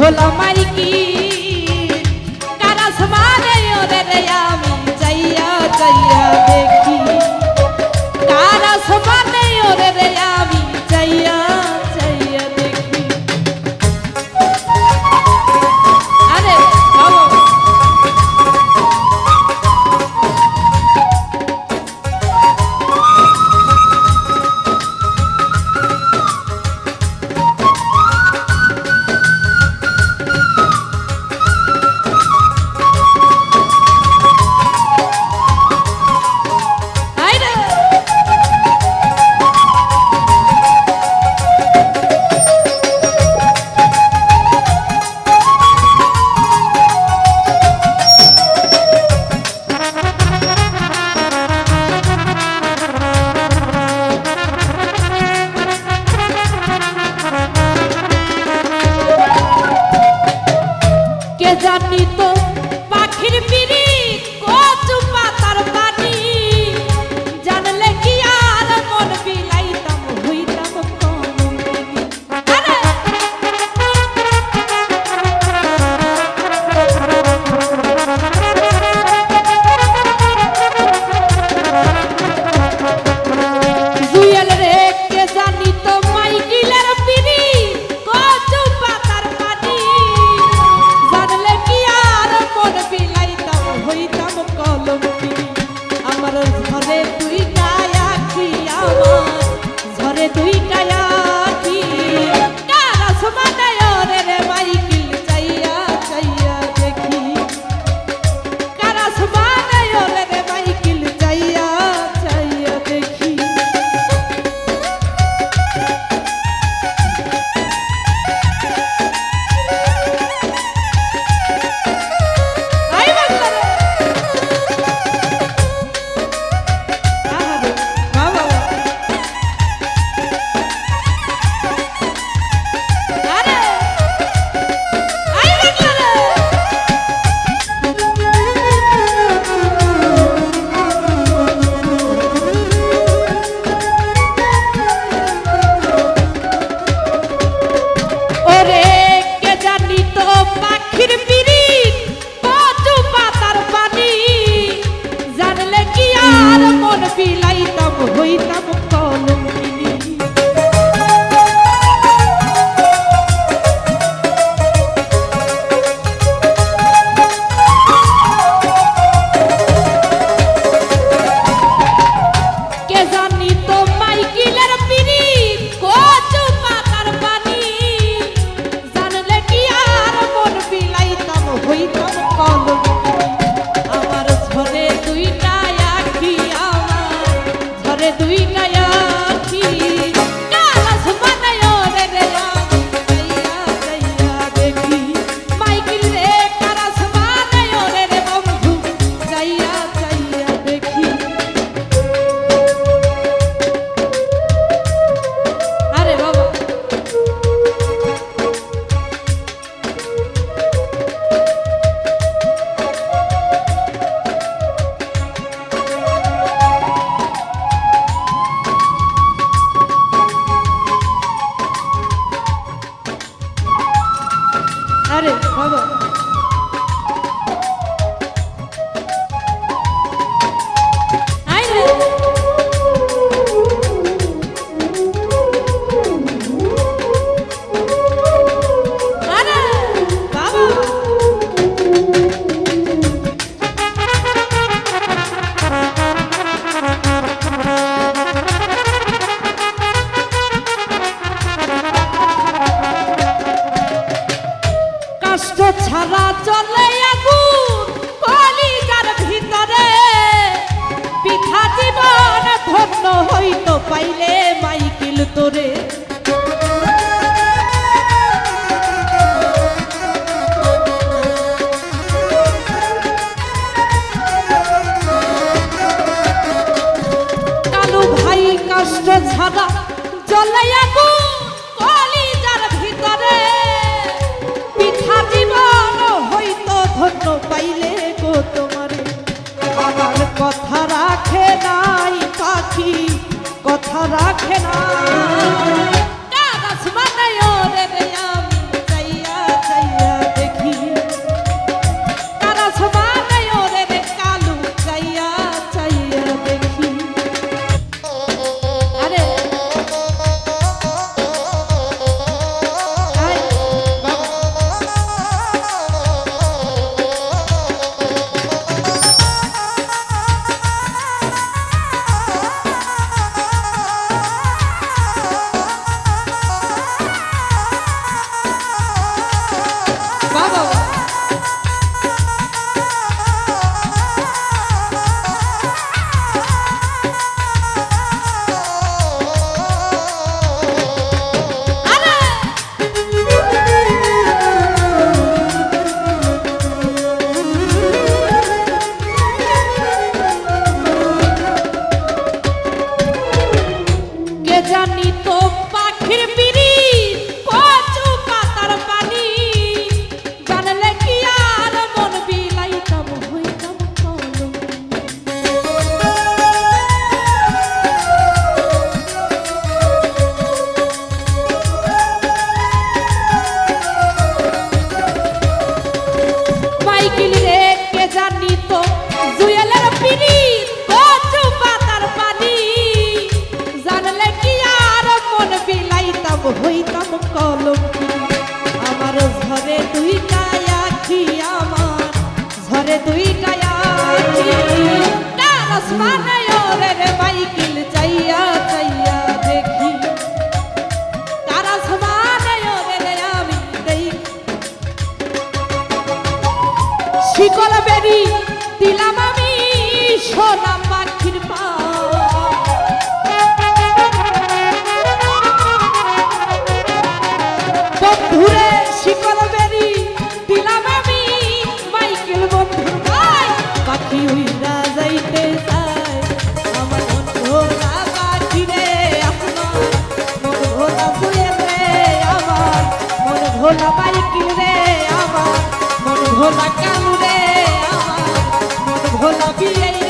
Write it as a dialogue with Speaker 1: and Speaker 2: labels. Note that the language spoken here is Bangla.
Speaker 1: ভোলা মাইকি জানি 맞아. চলে আশা রাখে না। কাগজ মাথায় রে জানি তো ভোলা কালু রে আমার মন ভোলা বিয়ে